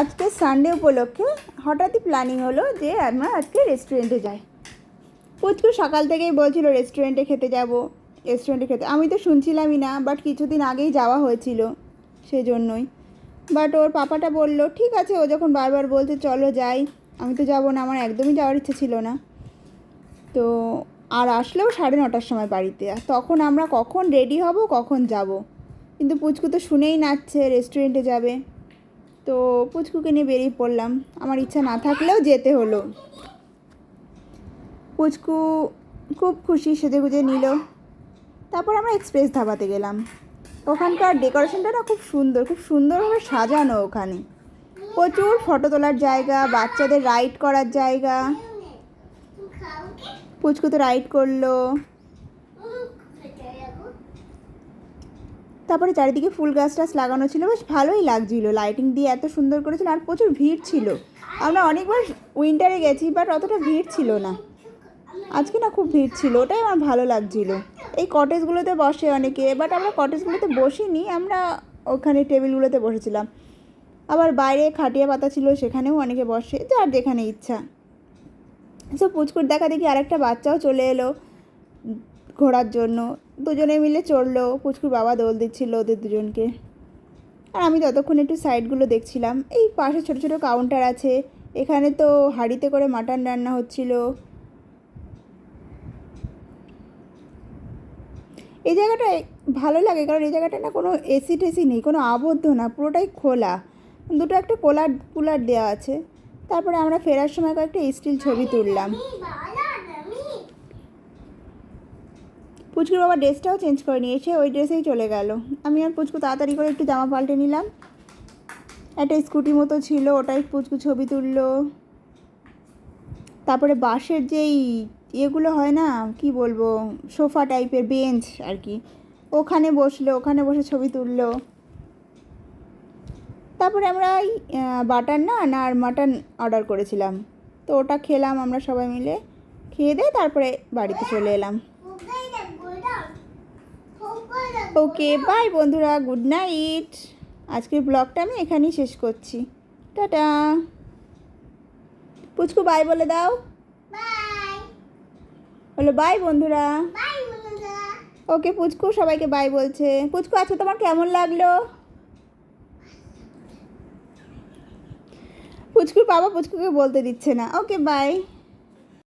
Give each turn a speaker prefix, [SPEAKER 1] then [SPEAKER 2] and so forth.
[SPEAKER 1] আজকে সানডে উপলক্ষে হঠাৎই প্ল্যানিং হলো যে আমরা আজকে রেস্টুরেন্টে যাই। পুচকু সকাল থেকেই বলছিল রেস্টুরেন্টে খেতে যাব রেস্টুরেন্টে খেতে আমি তো শুনছিলামই না বাট কিছুদিন আগেই যাওয়া হয়েছিল সেজন্যই। বাট ওর পাপাটা বলল, ঠিক আছে। ও যখন বারবার বলছে, চলো যাই। আমি তো যাব না, আমার একদমই যাওয়ার ইচ্ছে ছিল না। তো আর আসলেও সাড়ে নটার সময় বাড়িতে। আর তখন আমরা কখন রেডি হব, কখন যাব? কিন্তু পুচকু তো শুনেই নাচছে রেস্টুরেন্টে যাবে। তো পুচকুকে নিয়ে বেরিয়ে পড়লাম। আমার ইচ্ছা না থাকলেও যেতে হলো। পুচকু খুব খুশি সেজে গুজে নিল। তারপর আমরা এক্সপ্রেস ধাবাতে গেলাম। ওখানকার ডেকোরেশনটা না খুব সুন্দর, খুব সুন্দরভাবে সাজানো ওখানে। প্রচুর ফটো তোলার জায়গা, বাচ্চাদের রাইড করার জায়গা। পুচকু তো রাইড করল। তারপরে চারিদিকে ফুল গাছ টাছ লাগানো ছিল, বেশ ভালোই লাগছিল। লাইটিং দিয়ে এত সুন্দর করেছিল আর প্রচুর ভিড় ছিল। আমরা অনেকবার উইন্টারে গেছি বাট অতটা ভিড় ছিল না। আজকে না খুব ভিড় ছিল, ওটাই আমার ভালো লাগছিল। এই কটেজগুলোতে বসে অনেকে বাট আমরা কটেজগুলোতে বসিনি, আমরা ওখানে টেবিলগুলোতে বসেছিলাম। আবার বাইরে খাটিয়া পাতা ছিল, সেখানেও অনেকে বসে, যার যেখানে ইচ্ছা। সো পুচকুর দেখা দেখি আরেকটা বাচ্চাও চলে এলো। ঘোরার জন্য। দুজনে মিলে চড়লো, পুচকুর বাবা দোল দিচ্ছিল ওদের দুজনকে। আর আমি ততক্ষণ একটু সাইডগুলো দেখছিলাম। এই পাশে ছোটো ছোটো কাউন্টার আছে। এখানে তো হাঁড়িতে করে মাটন রান্না হচ্ছিল। এই জায়গাটা ভালো লাগে, কারণ এই জায়গাটা না কোনো এসি টেসি নেই, কোনো আবদ্ধ না, পুরোটাই খোলা। দুটো একটা কোলার কুলার দেওয়া আছে। তারপরে আমরা ফেরার সময় কয়েকটা স্টিল ছবি তুললাম। পুচকুর বাবা ড্রেসটাও চেঞ্জ করে নিয়েছে, ওই ড্রেসেই চলে গেল। আমি আর পুচকু তাড়াতাড়ি করে একটু জামা পাল্টে নিলাম। একটা স্কুটি মতো ছিল, ওটাই পুচকু ছবি তুললো। তারপরে বাঁশের যেই ইয়েগুলো হয় না, কি বলব, সোফা টাইপের বেঞ্চ আর কি, ওখানে বসল, ওখানে বসে ছবি তুললো। তারপরে আমরা এই বাটার নান আর মাটন অর্ডার করেছিলাম। তো ওটা খেলাম আমরা সবাই মিলে। খেয়ে দিয়ে তারপরে বাড়িতে চলে এলাম। ওকে বাই বন্ধুরা গুড নাইট আজকের ব্লগটা আমি এখানেই শেষ করছি। টাটা। পুচকু বাই বলে দাও। বলো বাই বন্ধুরা। ওকে পুচকু সবাইকে বাই বলছে। পুচকু আজকে তোমার কেমন লাগল? পুচকুর বাবা পুচকুকে বলতে দিচ্ছে না। Okay bye